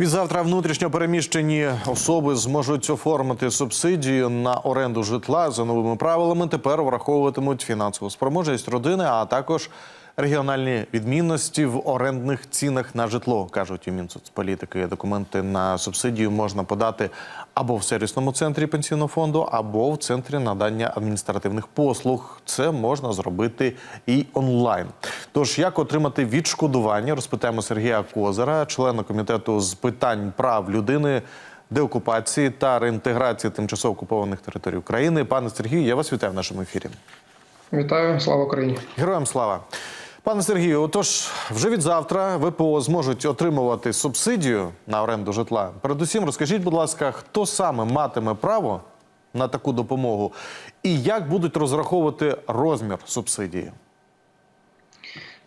Відзавтра внутрішньо переміщені особи зможуть оформити субсидію на оренду житла за новими правилами. Тепер враховуватимуть фінансову спроможність родини, а також регіональні відмінності в орендних цінах на житло, кажуть у Мінсоцполітики. Документи на субсидію можна подати або в сервісному центрі пенсійного фонду, або в центрі надання адміністративних послуг. Це можна зробити і онлайн. Тож як отримати відшкодування, розпитаємо Сергія Козара, члена комітету з питань прав людини, деокупації та реінтеграції тимчасово окупованих територій України. Пане Сергію, я вас вітаю в нашому ефірі. Вітаю, слава Україні. Героям слава. Пане Сергію, отож, вже від завтра ВПО зможуть отримувати субсидію на оренду житла. Передусім, розкажіть, будь ласка, хто саме матиме право на таку допомогу і як будуть розраховувати розмір субсидії?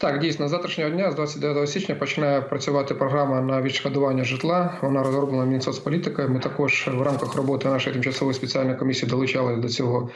Так, дійсно, з завтрашнього дня, з 29 січня, починає працювати програма на відшкодування житла. Вона розроблена Мінсоцполітикою. Ми також в рамках роботи нашої тимчасової спеціальної комісії долучали до цього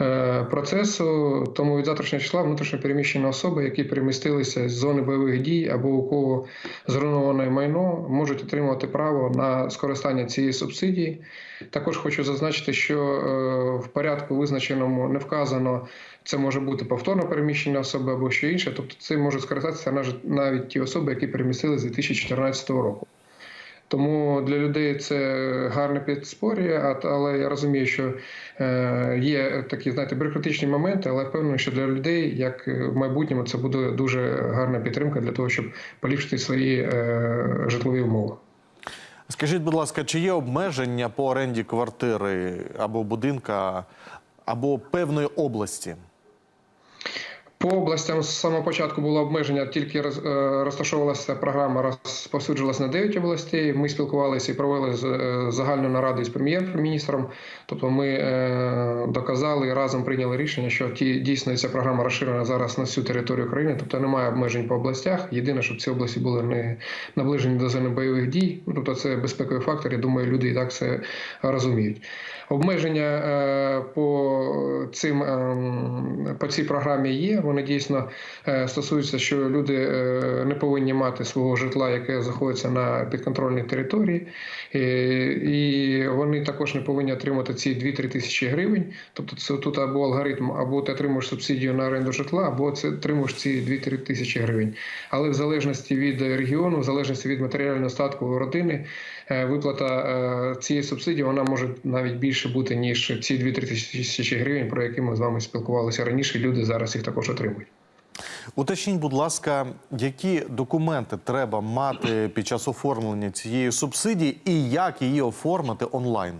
е, процесу. Тому від завтрашнього числа внутрішньо переміщені особи, які перемістилися з зони бойових дій або у кого зруйноване майно, можуть отримувати право на скористання цієї субсидії. Також хочу зазначити, що е, в порядку визначеному не вказано. Це може бути повторно переміщення особи або що інше. Тобто цим можуть скористатися навіть ті особи, які перемістили з 2014 року. Тому для людей це гарне підспор'я, але я розумію, що е, є такі, знаєте, бюрократичні моменти, але впевнений, що для людей, як е, в майбутньому, це буде дуже гарна підтримка для того, щоб поліпшити свої е, житлові умови. Скажіть, будь ласка, чи є обмеження по оренді квартири або будинка, або певної області? По областям з самого початку було обмеження, тільки е, розташовувалася програма, розповсюджилася на 9 областей. Ми спілкувалися і провели е, загальну нараду з прем'єр-міністром. Тобто ми е, доказали і разом прийняли рішення, що ті дійсно ця програма розширена зараз на всю територію країни, тобто немає обмежень по областях. Єдине, щоб ці області були не наближені до зони бойових дій. Ну, Тобто це безпековий фактор. Я думаю, люди і так це розуміють. Обмеження по цим ем, по цій програмі є. Вони дійсно е, стосуються, що люди е, не повинні мати свого житла, яке знаходиться на підконтрольній території, і, і вони також не повинні отримати ці 2-3 тисячі гривень. Тобто, це тут або алгоритм, або ти отримуєш субсидію на оренду житла, або це отримуєш ці 2-3 тисячі гривень. Але в залежності від регіону, в залежності від матеріального статку родини, е, виплата е, цієї субсидії вона може навіть більше бути ніж ці 2-3 тисячі гривень, про які ми з вами спілкувалися раніше. Люди зараз їх також отримують. Уточніть, будь ласка, які документи треба мати під час оформлення цієї субсидії і як її оформити онлайн?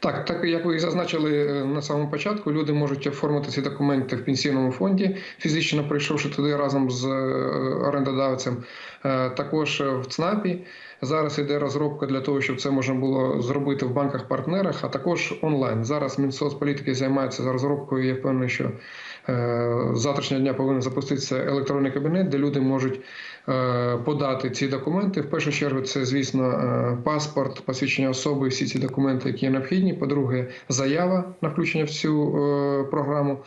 Так, так як ви і зазначили е, на самому початку, люди можуть оформити ці документи в пенсійному фонді, фізично прийшовши туди разом з е, орендодавцем. Е, Також в ЦНАПі зараз іде розробка для того, щоб це можна було зробити в банках-партнерах, а також онлайн. Зараз Мінсоцполітики займається за розробкою. Я впевнений, що з завтрашнього дня повинен запуститися електронний кабінет, де люди можуть е, подати ці документи. В першу чергу, це, звісно, е, паспорт, посвідчення особи, всі ці документи, які є необхідні. По-друге, заява на включення в цю е, програму.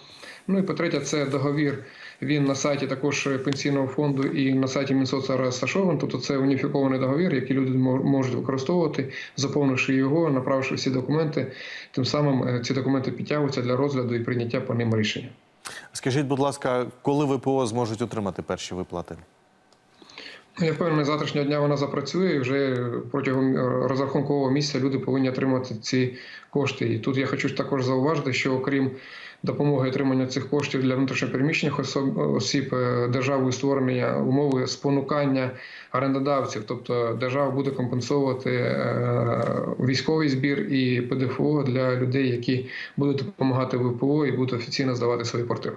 Ну і по-третє, це договір. Він на сайті також пенсійного фонду і на сайті Мінсоцу розташований. Тобто це уніфікований договір, який люди можуть використовувати, заповнивши його, направивши всі документи. Тим самим е, ці документи підтягуються для розгляду і прийняття по ним рішення. Скажіть, будь ласка, коли ВПО зможуть отримати перші виплати? Ну, Я впевнений, завтрашнього дня вона запрацює і вже протягом е, розрахункового місяця люди повинні отримати ці кошти. І тут я хочу також зауважити, що окрім допомоги отримання цих коштів для внутрішньопереміщених осіб е, державою створення умови спонукання орендодавців, тобто держава буде компенсовувати е, військовий збір і ПДФО для людей, які будуть допомагати ВПО і будуть офіційно здавати свої квартири.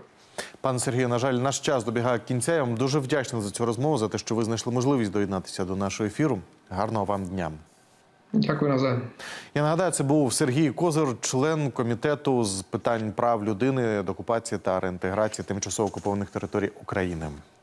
Пане Сергію, на жаль, наш час добігає кінця. Я вам дуже вдячний за цю розмову, за те, що ви знайшли можливість доєднатися до нашого ефіру. Гарного вам дня. Дякую назад. Я нагадаю, це був Сергій Козир, член комітету з питань прав людини, докупації та реінтеграції тимчасово окупованих територій України.